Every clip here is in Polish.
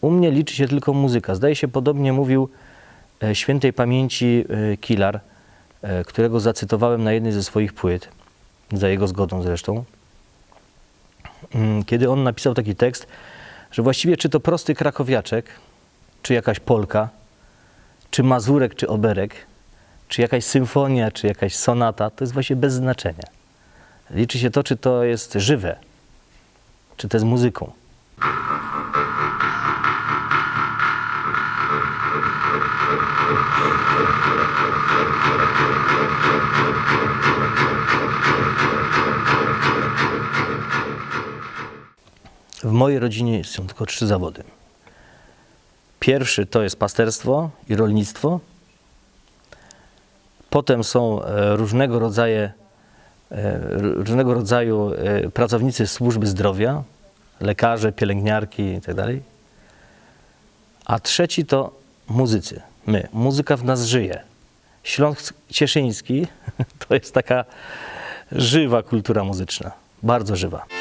U mnie liczy się tylko muzyka. Zdaje się, podobnie mówił e, świętej pamięci e, Kilar, e, którego zacytowałem na jednej ze swoich płyt, za jego zgodą zresztą, Mm, kiedy on napisał taki tekst, że właściwie czy to prosty krakowiaczek, czy jakaś polka, czy mazurek, czy oberek, czy jakaś symfonia, czy jakaś sonata, to jest właśnie bez znaczenia. Liczy się to, czy to jest żywe, czy to jest muzyką. W mojej rodzinie są tylko trzy zawody. Pierwszy to jest pasterstwo i rolnictwo. Potem są e, różnego rodzaju, e, różnego rodzaju e, pracownicy służby zdrowia, lekarze, pielęgniarki itd. A trzeci to muzycy. My. Muzyka w nas żyje. Śląsk Cieszyński to jest taka żywa kultura muzyczna. Bardzo żywa.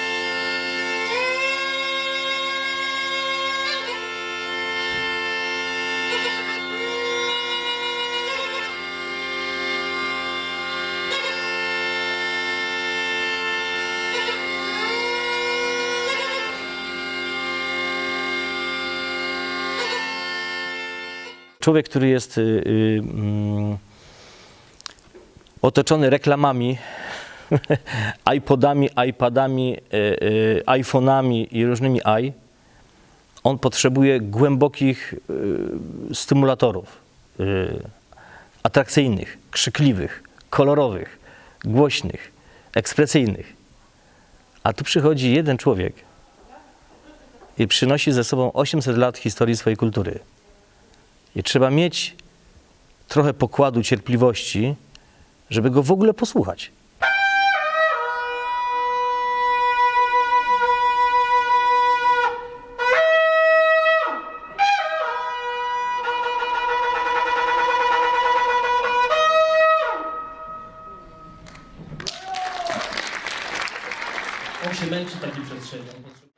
Człowiek, który jest y, y, mm, otoczony reklamami, iPodami, iPadami, y, iPhone'ami i różnymi i, on potrzebuje głębokich stymulatorów, atrakcyjnych, krzykliwych, kolorowych, głośnych, ekspresyjnych. A tu przychodzi jeden człowiek i przynosi ze sobą 800 lat historii swojej kultury. I trzeba mieć trochę pokładu cierpliwości, żeby go w ogóle posłuchać. On się męczy potrzebuje-